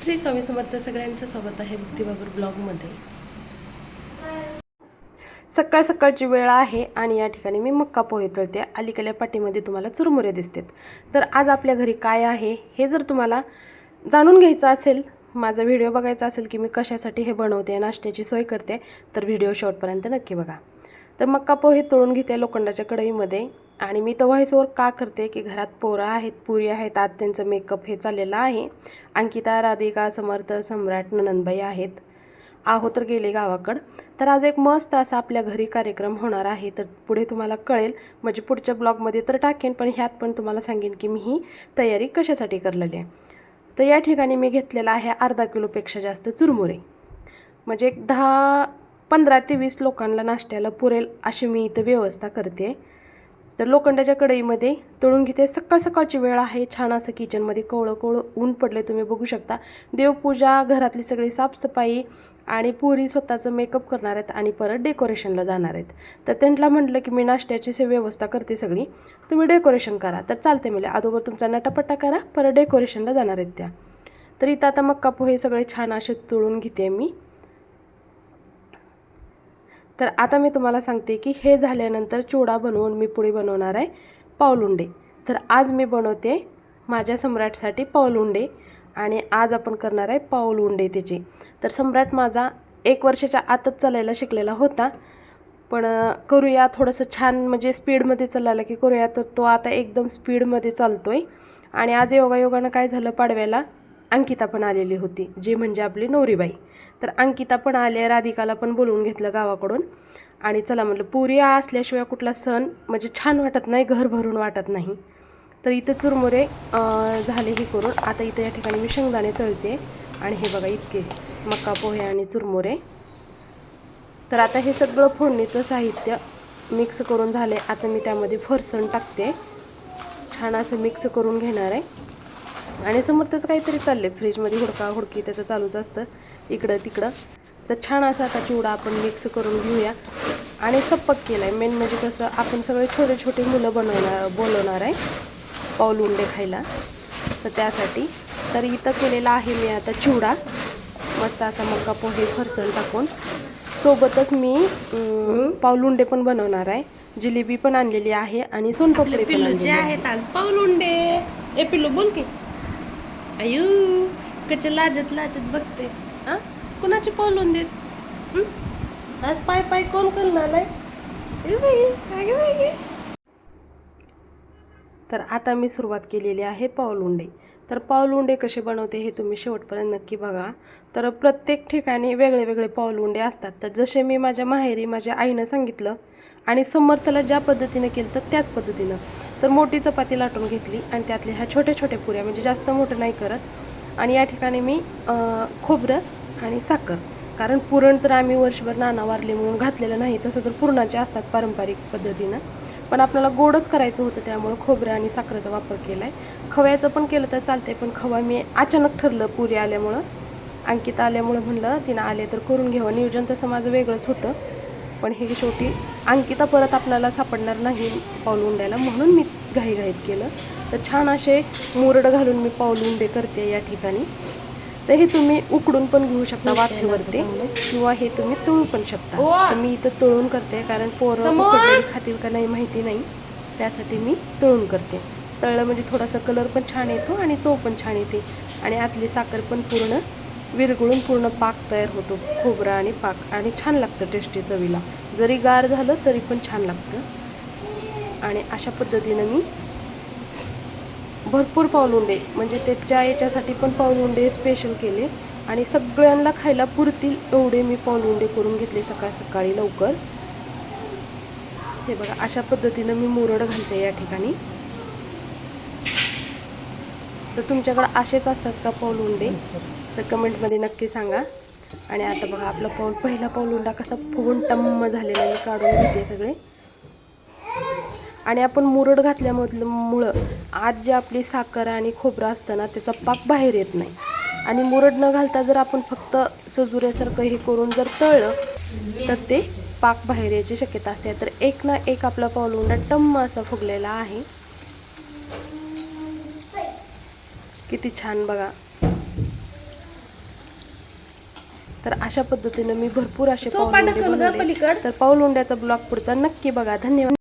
श्री स्वामी समर्थ सगळ्यांचं स्वागत आहे भक्तिबाबर ब्लॉगमध्ये. सकाळ सकाळची वेळ आहे आणि या ठिकाणी मी मक्का पोहे तळते. अलीकडल्या पाठीमध्ये तुम्हाला चुरमुरे दिसतात. तर आज आपल्या घरी काय आहे हे जर तुम्हाला जाणून घ्यायचं असेल माझा व्हिडिओ बघायचा असेल की मी कशासाठी हे बनवते नाश्त्याची सोय करते तर व्हिडिओ शॉर्टपर्यंत नक्की बघा. तर मक्का पोहे तळून घेते लोखंडाच्या कढईमध्ये. आणि मी तर व्हॉइस ओवर का करते की घरात पोरं आहेत पुरी आहेत आत त्यांचं मेकअप हे चाललेलं आहे. अंकिता राधिका समर्थ सम्राट ननंदबाई आहेत. आहो तर गेले गावाकडं. तर आज एक मस्त असा आपल्या घरी कार्यक्रम होणार आहे. तर पुढे तुम्हाला कळेल. म्हणजे पुढच्या ब्लॉगमध्ये तर टाकेन पण ह्यात पण तुम्हाला सांगेन की मी ही तयारी कशासाठी करलेली आहे. तर या ठिकाणी मी घेतलेला आहे अर्धा किलोपेक्षा जास्त चुरमुरे. म्हणजे एक दहा पंधरा ते वीस लोकांना नाश्त्याला पुरेल अशी मी इथं व्यवस्था करते. तर लोखंडाच्या कढईमध्ये तळून घेते. सकाळ सकाळची वेळ आहे. छान असं किचनमध्ये कोवळं कोवळं ऊन पडले तुम्ही बघू शकता. देवपूजा घरातली सगळी साफसफाई आणि पुरी स्वतःचं मेकअप करणार आहेत आणि परत डेकोरेशनला जाणार आहेत. तर त्यांना म्हटलं की मी नाश्त्याची व्यवस्था करते सगळी. तुम्ही डेकोरेशन करा. तर चालते मिळेल अगोदर तुमचा नटापट्टा करा परत डेकोरेशनला जाणार आहेत त्या. तर इथं आता मक्का पोहे सगळे छान असे तळून घेते मी. तर आता मी तुम्हाला सांगते की हे झाल्यानंतर चिवडा बनवून मी पुढे बनवणार आहे पावलुंडे. तर आज मी बनवते माझ्या सम्राटसाठी पावलुंडे आणि आज आपण करणार आहे पावलुंडे त्याचे. तर सम्राट माझा एक वर्षाच्या आतच चालायला शिकलेला होता. पण करूया थोडंसं छान म्हणजे स्पीडमध्ये चालला की करूया तर तो आता एकदम स्पीडमध्ये चालतो आहे आणि आज योगायोगानं काय झालं पाडव्याला अंकिता पण आलेली होती जी म्हणजे आपली नवरीबाई. तर अंकिता पण आले राधिकाला पण बोलवून घेतलं गावाकडून. आणि चला म्हटलं पुरी असल्याशिवाय कुठला सण म्हणजे छान वाटत नाही घर भरून वाटत नाही. तर इथं चुरमुरे झाले हे करून आता इथं या ठिकाणी मी शेंगदाणे तळते. आणि हे बघा इतके मका पोहे आणि चुरमुरे. तर आता हे सगळं फोडणीचं साहित्य मिक्स करून झाले आता मी त्यामध्ये फरसण टाकते. छान असं मिक्स करून घेणार आहे. आणि समोरच काहीतरी चालले फ्रीजमध्ये हुडका हुडकी त्याचं चालूच असतं. इकडं तिकडं. तर छान असं आता चिवडा आपण मिक्स करून घेऊया. आणि सप्पक केलं आहे मेन म्हणजे कसं आपण सगळे छोटे छोटे मुलं बनवणार बोलवणार आहे. पाऊल खायला. तर त्यासाठी. तर इथं केलेला आहे मी आता चिवडा. मस्त असा मका पोहे फरसण टाकून. सोबतच मी पाऊलुंडे पण बनवणार आहे. जिलेबी पण आणलेली आहे आणि सोनपापडी पिल्लू जे आहे आहेत आज. पाऊलुंडे ए पिल्लू बोल की. अयू कच लाजत लाजत बघते. हा? कुणाचे पाऊलुंडे देत? आज पाय पाय कोण कोण आलाय तर आता मी सुरुवात केलेली आहे पाऊलुंडे तर पाऊलुंडे कसे बनवते हे तुम्ही शेवटपर्यंत नक्की बघा. तर प्रत्येक ठिकाणी वेगळे वेगळे पाऊलुंडे असतात. तर जसे मी माझ्या माहेरी माझ्या आईनं सांगितलं आणि समर्थला ज्या पद्धतीनं केलं तर त्याच पद्धतीनं. तर मोठी चपाती लाटून घेतली आणि त्यातल्या ह्या छोट्या छोट्या पुऱ्या म्हणजे जास्त मोठं नाही करत. आणि या ठिकाणी मी खोबरं आणि साखर कारण पुरण तर आम्ही वर्षभर नाना वारले म्हणून घातलेलं नाही तसं तर पुरणाचे असतात पारंपरिक पद्धतीनं. पण आपल्याला गोडच करायचं होतं त्यामुळं खोबरं आणि साखरेचा वापर केला आहे खव्याचं पण केलं तर चालतंय पण खवा मी अचानक ठरलं पुरी आल्यामुळं. अंकिता आल्यामुळं म्हणलं तिनं आले तर करून घ्यावं. नियोजन तसं माझं वेगळंच होतं. पण हे शेवटी अंकिता परत आपल्याला सापडणार नाही पाऊल उंड्याला. म्हणून मी घाईघाईत केलं. तर छान असे मुरड घालून मी पाऊल उंडे करते या ठिकाणी. तर हे तुम्ही उकडून पण घेऊ शकता वाफेवरती किंवा हे तुम्ही तळू पण शकता! तर मी इथं तळून करते कारण पोरं खातील का नाही माहिती नाही. त्यासाठी मी तळून करते. तळलं म्हणजे थोडासा कलर पण छान येतो आणि चव पण छान येते. आणि आतली साखर पण पूर्ण विरघळून पूर्ण पाक तयार होतो. खोबरा आणि पाक. आणि छान लागतं टेस्टी चवीला. जरी गार झालं तरी पण छान लागतं. आणि अशा पद्धतीनं मी भरपूर पाऊलुंडे म्हणजे त्याच्या याच्यासाठी पण पाऊलुंडे स्पेशल केले. आणि सगळ्यांना खायला पुरतील एवढे मी पाऊलुंडे करून घेतले सकाळ सकाळी लवकर. हे बघा अशा पद्धतीनं मी मुरड घालते या ठिकाणी. तर तुमच्याकडे असेच असतात का पाऊलुंडे तर कमेंटमध्ये नक्की सांगा. आणि आता बघा आपला पाऊल पहिला पाऊलुंडा कसा फुगून टम्म झालेला मी काढून घेते सगळे. आणि आपण मुरड घातल्यामधलं मुळं आज जे आपली साखर आणि खोबरं असतं ना त्याचा पाक बाहेर येत नाही. आणि मुरड न घालता जर आपण फक्त सजुऱ्यासारखं हे करून जर तळलं तर ते पाक बाहेर यायची शक्यता असते. तर एक ना एक आपला पाऊलुंडा टम्म असा फुगलेला आहे. किती छान बघा. तर अशा पद्धतीनं मी भरपूर असे तर पाऊल उंड्याचा ब्लॉग पुढचा नक्की बघा. धन्यवाद.